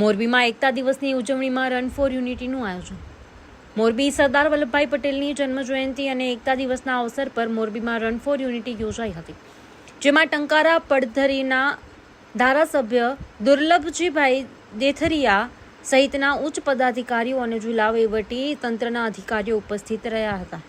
મોરબીમાં એકતા દિવસની ઉજવણીમાં રન ફોર યુનિટીનું આયોજન. મોરબી સરદાર વલ્લભભાઈ પટેલની જન્મજયંતિ અને એકતા દિવસના અવસર પર મોરબીમાં રન ફોર યુનિટી યોજાઈ હતી, જેમાં ટંકારા પડધરીના ધારાસભ્ય દુર્લભજીભાઈ દેથરિયા સહિતના ઉચ્ચ પદાધિકારીઓ અને જિલ્લા વહીવટી તંત્રના અધિકારીઓ ઉપસ્થિત રહ્યા હતા.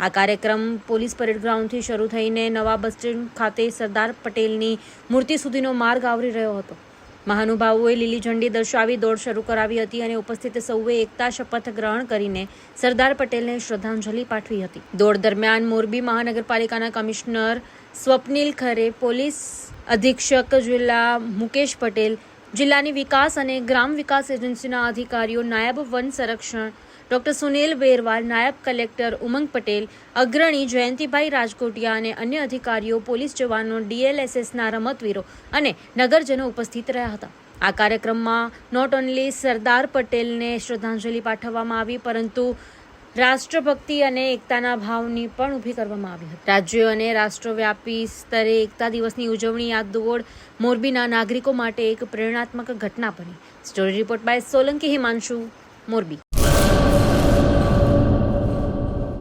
આ કાર્યક્રમ પોલીસ પરેડ ગ્રાઉન્ડથી શરૂ થઈને નવા બસ સ્ટેન્ડ ખાતે સરદાર પટેલની મૂર્તિ સુધીનો માર્ગ આવરી રહ્યો હતો. મહાનુભાવોએ લીલી ઝંડી દર્શાવી દોડ શરૂ કરાવી હતી અને ઉપસ્થિત સૌએ એકતા શપથ ગ્રહણ કરીને સરદાર પટેલને શ્રદ્ધાંજલિ પાઠવી હતી. દોડ દરમિયાન મોરબી મહાનગરપાલિકાના કમિશનર સ્વપ્નિલ ખરે, પોલીસ અધિક્ષક જિલ્લા મુકેશ પટેલ, જિલ્લાની વિકાસ અને ગ્રામ વિકાસ એજન્સીના અધિકારીઓ, નાયબ વન સંરક્ષણ ડોક્ટર સુનિલ બેરવાલ નાયબ કલેક્ટર ઉમંગ પટેલ, અગ્રણી જયંતિભાઈ રાજકોટિયા અને અન્ય અધિકારીઓ, પોલીસ જવાનો, ડીએલએસએસના રમતવીરો અને નગરજનો ઉપસ્થિત રહ્યા હતા. આ કાર્યક્રમમાં નોટ ઓન્લી સરદાર પટેલને શ્રદ્ધાંજલિ પાઠવવામાં આવી, પરંતુ રાષ્ટ્રભક્તિ અને એકતાના ભાવની પણ ઊભી કરવામાં આવી હતી. રાજ્યો અને રાષ્ટ્રવ્યાપી સ્તરે એકતા દિવસની ઉજવણી આ દોડ મોરબીના નાગરિકો માટે એક પ્રેરણાત્મક ઘટના બની. Story report by Solanki Himanshu, Morbi.